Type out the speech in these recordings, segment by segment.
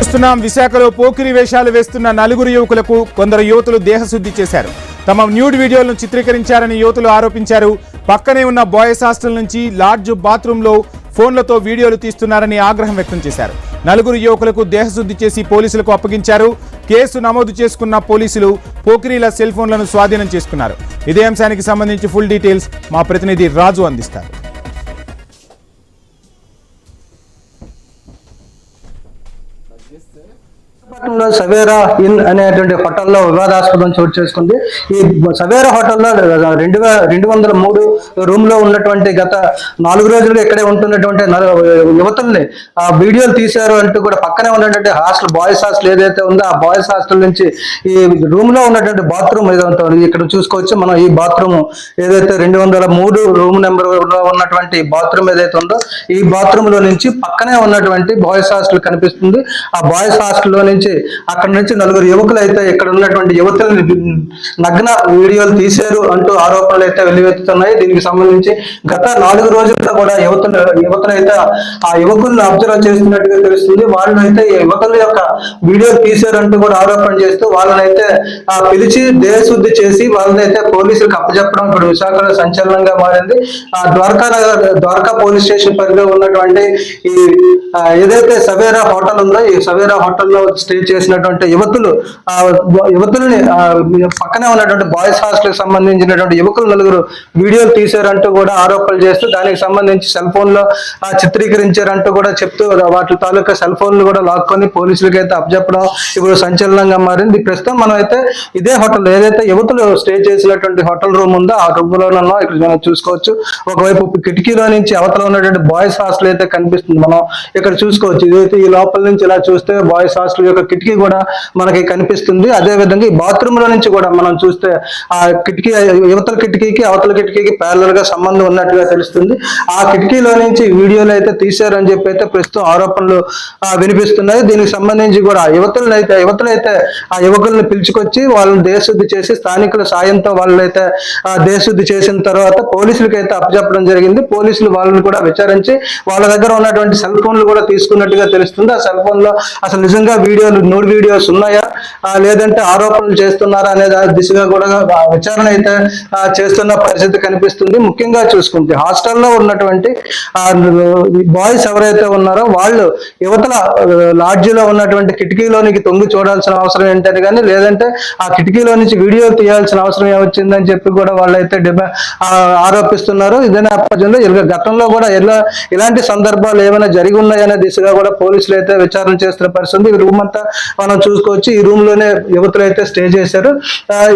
చూస్తున్నాం విశాఖలో పోకిరి వేషాలు వేస్తున్న నలుగురు యువకులకు కొందరు యువతులు దేహశుద్ధి చేశారు. తమ న్యూడ్ వీడియోలను చిత్రీకరించారని యువతులు ఆరోపించారు. పక్కనే ఉన్న బాయ్స్ హాస్టల్ నుంచి లాడ్జ్ బాత్రూంలో ఫోన్లతో వీడియోలు తీస్తున్నారని ఆగ్రహం వ్యక్తం చేశారు. నలుగురు యువకులకు దేహశుద్ధి చేసి పోలీసులకు అప్పగించారు. కేసు నమోదు చేసుకున్న పోలీసులు పోకిరీల సెల్ ఫోన్లను స్వాధీనం చేసుకున్నారు. ఇదే అంశానికి సంబంధించి ఫుల్ డీటెయిల్స్ మా ప్రతినిధి రాజు అందిస్తారు. విశాఖపట్నంలో సవేరా ఇన్ అనేటువంటి హోటల్లో వివాదాస్పదం చోటు చేసుకుంది. ఈ సవేరా హోటల్లో రెండు వేల రెండు వందల మూడు రూమ్లో ఉన్నటువంటి గత నాలుగు రోజులుగా ఇక్కడే ఉంటున్నటువంటి నలు- యువతుల్ని ఆ వీడియోలు తీశారు అంటూ కూడా పక్కనే ఉన్నటువంటి హాస్టల్ బాయ్స్ హాస్టల్ ఏదైతే ఉందో ఆ బాయ్స్ హాస్టల్ నుంచి ఈ రూమ్లో ఉన్నటువంటి బాత్రూమ్ ఏదైతే ఇక్కడ చూసుకోవచ్చు మనం ఈ బాత్రూమ్. ఏదైతే రెండు వందల మూడు రూమ్ నెంబర్లో ఉన్నటువంటి బాత్రూమ్ ఏదైతే ఉందో ఈ బాత్రూమ్లో నుంచి పక్కనే ఉన్నటువంటి బాయ్స్ హాస్టల్ కనిపిస్తుంది. ఆ బాయ్స్ హాస్టల్లో నుంచి అక్కడ నుంచి నలుగురు యువకులు అయితే ఇక్కడ ఉన్నటువంటి యువతులను నగ్న వీడియోలు తీశారు అంటూ ఆరోపణలు అయితే వెల్లువెత్తుతున్నాయి. దీనికి సంబంధించి గత నాలుగు రోజులుగా కూడా యువతులు యువతులు అయితే ఆ యువకులను అబ్జర్వ్ చేస్తున్నట్టుగా తెలుస్తుంది. వాళ్ళు అయితే యువకుల యొక్క వీడియో తీశారు అంటూ కూడా ఆరోపణ చేస్తూ వాళ్ళనైతే అయితే పిలిచి దేశశుద్ధి చేసి వాళ్ళనైతే పోలీసులకు అప్పచెప్పడం ఇప్పుడు విశాఖలో సంచలనంగా మారింది. ఆ ద్వారకా నగర్ ద్వారకా పోలీస్ స్టేషన్ పరిధిలో ఉన్నటువంటి ఈ ఏదైతే సవేరా హోటల్ ఉందో ఈ సవేరా హోటల్లో స్టే చేసినటువంటి యువతులు ఆ యువతుల్ని పక్కనే ఉన్నటువంటి బాయ్స్ హాస్టల్ సంబంధించినటువంటి యువకులు నలుగురు వీడియోలు తీశారంటూ కూడా ఆరోపణలు చేస్తూ దానికి సంబంధించి సెల్ ఫోన్లో ఆ, చిత్రీకరించారంటూ కూడా చెప్తూ వాటి తాలూకా సెల్ ఫోన్లు కూడా లాక్కొని పోలీసులకి అయితే అప్పచెప్పడం ఇప్పుడు సంచలనంగా మారింది. ప్రస్తుతం మనం అయితే ఇదే హోటల్ ఏదైతే యువతులు స్టే చేసినటువంటి హోటల్ రూమ్ ఉందో ఆ రూమ్లో ఇక్కడ మనం చూసుకోవచ్చు. ఒకవైపు కిటికీలో నుంచి అవతల ఉన్నటువంటి బాయ్స్ హాస్టల్ అయితే కనిపిస్తుంది మనం ఇక్కడ చూసుకోవచ్చు. ఇదైతే ఈ లోపల నుంచి ఇలా చూస్తే బాయ్స్ హాస్టల్ యొక్క కిటికీ కూడా మనకి కనిపిస్తుంది. అదే విధంగా ఈ బాత్రూమ్లో నుంచి కూడా మనం చూస్తే ఆ కిటికీ యువతల కిటికీకి అవతల కిటికీకి ప్యారలల్గా సంబంధం ఉన్నట్టుగా తెలుస్తుంది. ఆ కిటికీలో నుంచి వీడియోలు అయితే తీశారని చెప్పి అయితే ప్రస్తుతం ఆరోపణలు వినిపిస్తున్నాయి. దీనికి సంబంధించి కూడా యువతలను అయితే యువతులైతే ఆ యువకులను పిలుచుకొచ్చి వాళ్ళని దేశశుద్ధి చేసి స్థానికుల సాయంతో వాళ్ళైతే ఆ, దేశశుద్ధి చేసిన తర్వాత పోలీసులకి అయితే అప్పచెప్పడం జరిగింది. పోలీసులు వాళ్ళని కూడా విచారించి వాళ్ళ దగ్గర ఉన్నటువంటి సెల్ ఫోన్లు కూడా తీసుకున్నట్టుగా తెలుస్తుంది. ఆ సెల్ ఫోన్లో అసలు నిజంగా వీడియోలు నూరు వీడియోస్ ఉన్నాయా? లేదంటే ఆరోపణలు చేస్తున్నారా అనే దిశగా కూడా విచారణ అయితే చేస్తున్న పరిస్థితి కనిపిస్తుంది. ముఖ్యంగా చూసుకుంటే హాస్టల్లో ఉన్నటువంటి బాయ్స్ ఎవరైతే ఉన్నారో వాళ్ళు యువతల లాడ్జిలో ఉన్నటువంటి కిటికీలోనికి తొంగి చూడాల్సిన అవసరం ఏంటని కానీ లేదంటే ఆ కిటికీలో నుంచి వీడియో తీయాల్సిన అవసరం ఏమొచ్చిందని చెప్పి కూడా వాళ్ళైతే డిమా ఆరోపిస్తున్నారు. ఇదే నేపథ్యంలో గతంలో కూడా ఎలా ఇలాంటి సందర్భాలు ఏమైనా జరిగి ఉన్నాయనే దిశగా కూడా పోలీసులు అయితే విచారణ చేస్తున్న పరిస్థితి ఉంది. ఈ రూమ్ అంతా మనం చూసుకోవచ్చు. ఈ రూమ్లోనే యువతులు అయితే స్టే చేశారు.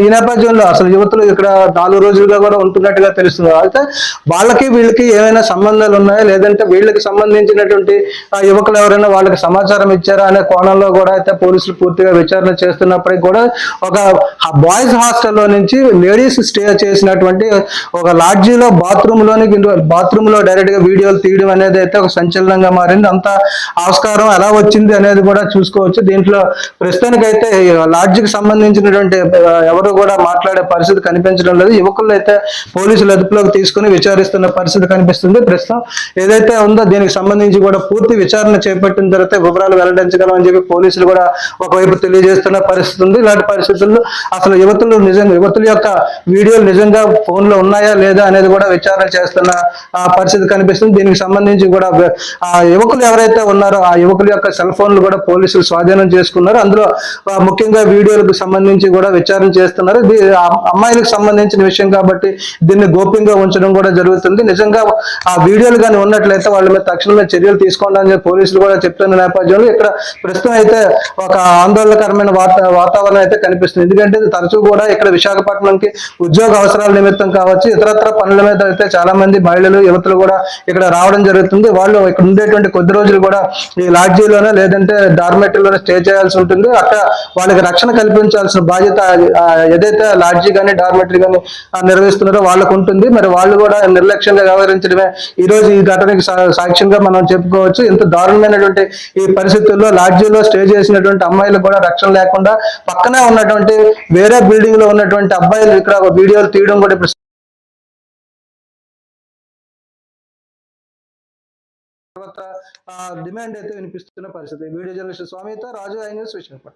ఈ నేపథ్యంలో అసలు యువతులు ఇక్కడ నాలుగు రోజులుగా కూడా ఉంటున్నట్టుగా తెలుస్తుంది. అయితే వాళ్ళకి వీళ్ళకి ఏమైనా సంబంధాలు ఉన్నాయా? లేదంటే వీళ్ళకి సంబంధించినటువంటి యువకులు ఎవరైనా వాళ్ళకి సమాచారం ఇచ్చారా అనే కోణంలో కూడా అయితే పోలీసులు పూర్తిగా విచారణ చేస్తున్నప్పటికీ కూడా ఒక బాయ్స్ హాస్టల్లో నుంచి లేడీస్ స్టే చేసినటువంటి ఒక లాడ్జీలో బాత్రూమ్లోని బాత్రూమ్లో డైరెక్ట్గా వీడియోలు తీయడం అనేది అయితే ఒక సంచలనంగా మారింది. అంత ఆస్కారం ఎలా వచ్చింది అనేది కూడా చూసుకోవచ్చు. దీంట్లో ప్రస్తుతానికైతే లాడ్జికి సంబంధించినటువంటి ఎవరు కూడా మాట్లాడే పరిస్థితి కనిపించడం లేదు. యువకులు అయితే పోలీసులు అదుపులోకి తీసుకుని విచారిస్తున్న పరిస్థితి కనిపిస్తుంది. ప్రస్తుతం ఏదైతే ఉందో దీనికి సంబంధించి కూడా పూర్తి విచారణ చేపట్టిన తర్వాత వివరాలు వెల్లడించగలం అని చెప్పి పోలీసులు కూడా ఒకవైపు తెలియజేస్తున్న పరిస్థితి ఉంది. ఇలాంటి పరిస్థితుల్లో అసలు యువతులు నిజంగా యువతుల యొక్క వీడియోలు నిజంగా ఫోన్లో ఉన్నాయా లేదా అనేది కూడా విచారణ చేస్తున్న ఆ, పరిస్థితి కనిపిస్తుంది. దీనికి సంబంధించి కూడా ఆ యువకులు ఎవరైతే ఉన్నారో ఆ యువకుల యొక్క సెల్ ఫోన్లు కూడా పోలీసులు స్వాధీనం చేసుకున్నారు. అందులో ముఖ్యంగా వీడియోలకు సంబంధించి కూడా విచారణ చేస్తున్నారు. ఇది అమ్మాయిలకు సంబంధించిన విషయం కాబట్టి దీన్ని గోప్యంగా ఉంచడం కూడా జరుగుతుంది. నిజంగా ఆ వీడియోలు కానీ ఉన్నట్లయితే వాళ్ళ మీద తక్షణమే చర్యలు తీసుకోండి అని పోలీసులు కూడా చెప్తున్న నేపథ్యంలో ఇక్కడ ప్రస్తుతం అయితే ఒక ఆందోళనకరమైన వాతా వాతావరణం అయితే కనిపిస్తుంది. ఎందుకంటే తరచూ కూడా ఇక్కడ విశాఖపట్నంకి ఉద్యోగ అవసరాల నిమిత్తం కావచ్చు ఇతరత్ర పనుల మీద అయితే చాలా మంది మహిళలు యువతులు కూడా ఇక్కడ రావడం జరుగుతుంది. వాళ్ళు ఇక్కడ ఉండేటువంటి కొద్ది రోజులు కూడా ఈ లాడ్జీలోనే లేదంటే డార్మెట్రీలోనే స్టే చేయాల్సి ఉంటుంది. అక్కడ వాళ్ళకి రక్షణ కల్పించాల్సిన బాధ్యత ఏదైతే లాడ్జీ కానీ డార్మెటరీ కానీ నిర్వహిస్తున్నారో వాళ్ళకు ఉంటుంది. మరి వాళ్ళు కూడా నిర్లక్ష్యంగా వ్యవహరించడమే ఈ రోజు ఈ ఘటనకి సాక్ష్యంగా మనం చెప్పుకోవచ్చు. ఇంత దారుణమైనటువంటి ఈ పరిస్థితుల్లో లాడ్జీలో స్టే చేసినటువంటి అమ్మాయిలు కూడా రక్షణ లేకుండా పక్కనే ఉన్నటువంటి వేరే బిల్డింగ్లో ఉన్నటువంటి అబ్బాయిలు ఇక్కడ వీడియోలు తీయడం కూడా ఇప్పుడు సర్వత్రా డిమాండ్ అయితే వినిపిస్తున్న పరిస్థితి. వీడియో జర్నలిస్ట్ స్వామితో రాజు ఐ న్యూస్ విశాఖపట్నం